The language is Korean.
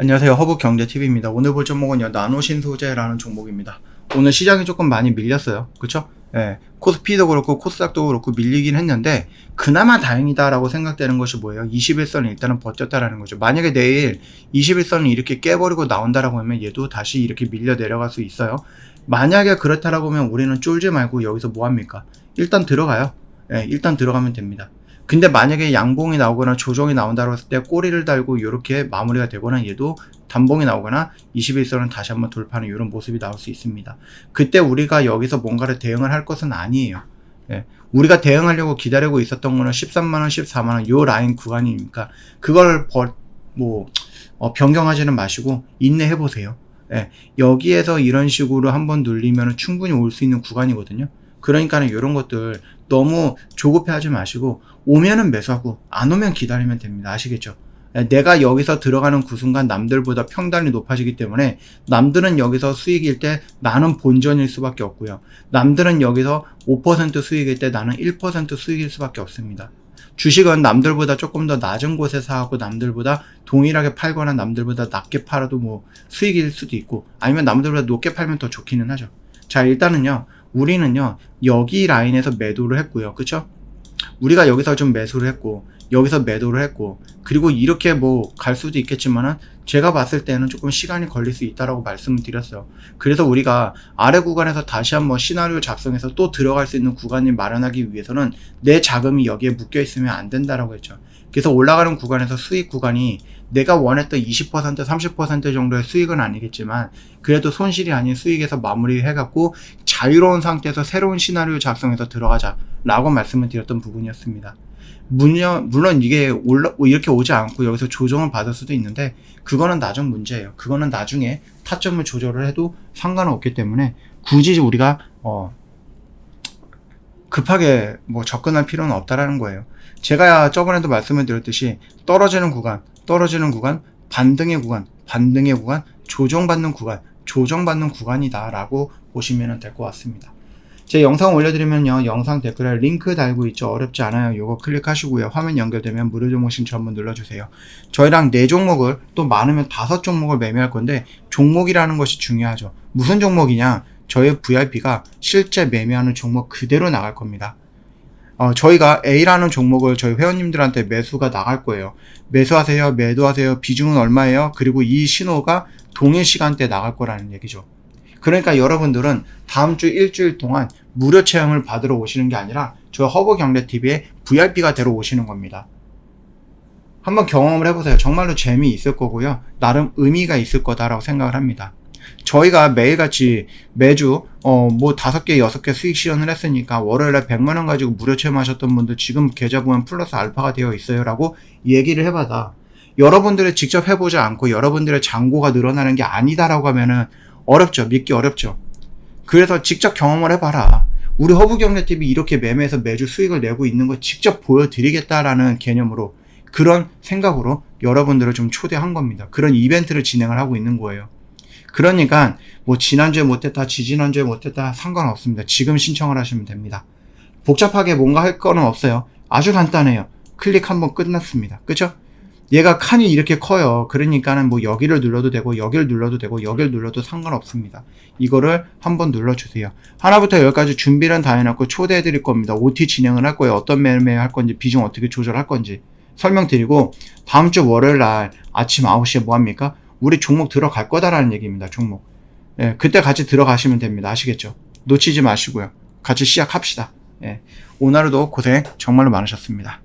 안녕하세요. 허브경제TV입니다. 오늘 볼 종목은요, 나노신소재라는 종목입니다. 오늘 시장이 조금 많이 밀렸어요. 그쵸? 예. 코스피도 그렇고, 코스닥도 그렇고, 밀리긴 했는데, 그나마 다행이다라고 생각되는 것이 뭐예요? 21선은 일단은 버텼다라는 거죠. 만약에 내일 21선을 이렇게 깨버리고 나온다라고 하면 얘도 다시 이렇게 밀려 내려갈 수 있어요. 만약에 그렇다라고 하면 우리는 쫄지 말고 여기서 뭐 합니까? 일단 들어가요. 예, 일단 들어가면 됩니다. 근데 만약에 양봉이 나오거나 조정이 나온다고 했을 때 꼬리를 달고 이렇게 마무리가 되거나 얘도 단봉이 나오거나 21선은 다시 한번 돌파하는 이런 모습이 나올 수 있습니다. 그때 우리가 여기서 뭔가를 대응을 할 것은 아니에요. 예. 우리가 대응하려고 기다리고 있었던 거는 13만원, 14만원 요 라인 구간이니까 그걸 버, 뭐 어, 변경하지는 마시고 인내해 보세요. 예. 여기에서 이런 식으로 한번 눌리면 충분히 올 수 있는 구간이거든요. 그러니까는 이런 것들 너무 조급해 하지 마시고 오면은 매수하고 안 오면 기다리면 됩니다. 아시겠죠? 예, 내가 여기서 들어가는 그 순간 남들보다 평단이 높아지기 때문에 남들은 여기서 수익일 때 나는 본전일 수밖에 없고요. 남들은 여기서 5% 수익일 때 나는 1% 수익일 수밖에 없습니다. 주식은 남들보다 조금 더 낮은 곳에 사고 남들보다 동일하게 팔거나 남들보다 낮게 팔아도 뭐 수익일 수도 있고 아니면 남들보다 높게 팔면 더 좋기는 하죠. 자 일단은요 우리는요 여기 라인에서 매도를 했고요. 그쵸? 우리가 여기서 좀 매수를 했고 여기서 매도를 했고 그리고 이렇게 뭐 갈 수도 있겠지만은 제가 봤을 때는 조금 시간이 걸릴 수 있다라고 말씀을 드렸어요. 그래서 우리가 아래 구간에서 다시 한번 시나리오 작성해서 또 들어갈 수 있는 구간을 마련하기 위해서는 내 자금이 여기에 묶여 있으면 안 된다라고 했죠. 그래서 올라가는 구간에서 수익 구간이 내가 원했던 20% 30% 정도의 수익은 아니겠지만 그래도 손실이 아닌 수익에서 마무리해갖고 자유로운 상태에서 새로운 시나리오 작성해서 들어가자 라고 말씀을 드렸던 부분이었습니다. 물론, 물론 이게 올라, 이렇게 오지 않고 여기서 조정을 받을 수도 있는데 그거는 나중 문제예요. 그거는 나중에 타점을 조절을 해도 상관은 없기 때문에 굳이 우리가 어, 급하게 뭐 접근할 필요는 없다라는 거예요. 제가 저번에도 말씀을 드렸듯이 떨어지는 구간, 떨어지는 구간, 반등의 구간, 반등의 구간, 조정받는 구간, 조정받는 구간이다라고 보시면 될 것 같습니다. 제 영상 올려드리면요. 영상 댓글에 링크 달고 있죠. 어렵지 않아요. 요거 클릭하시고요. 화면 연결되면 무료 종목 신청 한번 눌러주세요. 저희랑 네 종목을 또 많으면 다섯 종목을 매매할 건데 종목이라는 것이 중요하죠. 무슨 종목이냐? 저희 VIP가 실제 매매하는 종목 그대로 나갈 겁니다. 어, 저희가 A라는 종목을 저희 회원님들한테 매수가 나갈 거예요. 매수하세요, 매도하세요, 비중은 얼마예요? 그리고 이 신호가 동일 시간대에 나갈 거라는 얘기죠. 그러니까 여러분들은 다음 주 일주일 동안 무료 체험을 받으러 오시는 게 아니라 저희 허브 경례 TV에 VIP가 되러 오시는 겁니다. 한번 경험을 해보세요. 정말로 재미있을 거고요. 나름 의미가 있을 거다라고 생각을 합니다. 저희가 매일같이 매주 어뭐 다섯 개 여섯 개 수익 시연을 했으니까 월요일에 100만 원 가지고 무료 체험하셨던 분들 지금 계좌 보면 플러스 알파가 되어 있어요라고 얘기를 해봐다. 여러분들이 직접 해보지 않고 여러분들의 잔고가 늘어나는 게 아니다라고 하면은 어렵죠. 믿기 어렵죠. 그래서 직접 경험을 해봐라. 우리 허브경제TV 이렇게 매매해서 매주 수익을 내고 있는 걸 직접 보여드리겠다라는 개념으로 그런 생각으로 여러분들을 좀 초대한 겁니다. 그런 이벤트를 진행을 하고 있는 거예요 그러니까 뭐 지난주에 못했다, 지지난주에 못했다 상관없습니다. 지금 신청을 하시면 됩니다. 복잡하게 뭔가 할 거는 없어요. 아주 간단해요. 클릭 한번 끝났습니다. 그죠? 얘가 칸이 이렇게 커요. 그러니까는 뭐 여기를 눌러도 되고 여기를 눌러도 되고 여기를 눌러도 상관없습니다. 이거를 한번 눌러주세요. 하나부터 열까지 준비는 다 해놨고 초대해 드릴 겁니다. OT 진행을 할 거예요. 어떤 매매 할 건지 비중 어떻게 조절할 건지 설명드리고 다음 주 월요일 날 아침 9시에 뭐 합니까? 우리 종목 들어갈 거다라는 얘기입니다. 종목. 예, 그때 같이 들어가시면 됩니다. 아시겠죠? 놓치지 마시고요. 같이 시작합시다. 예, 오늘도 고생 정말로 많으셨습니다.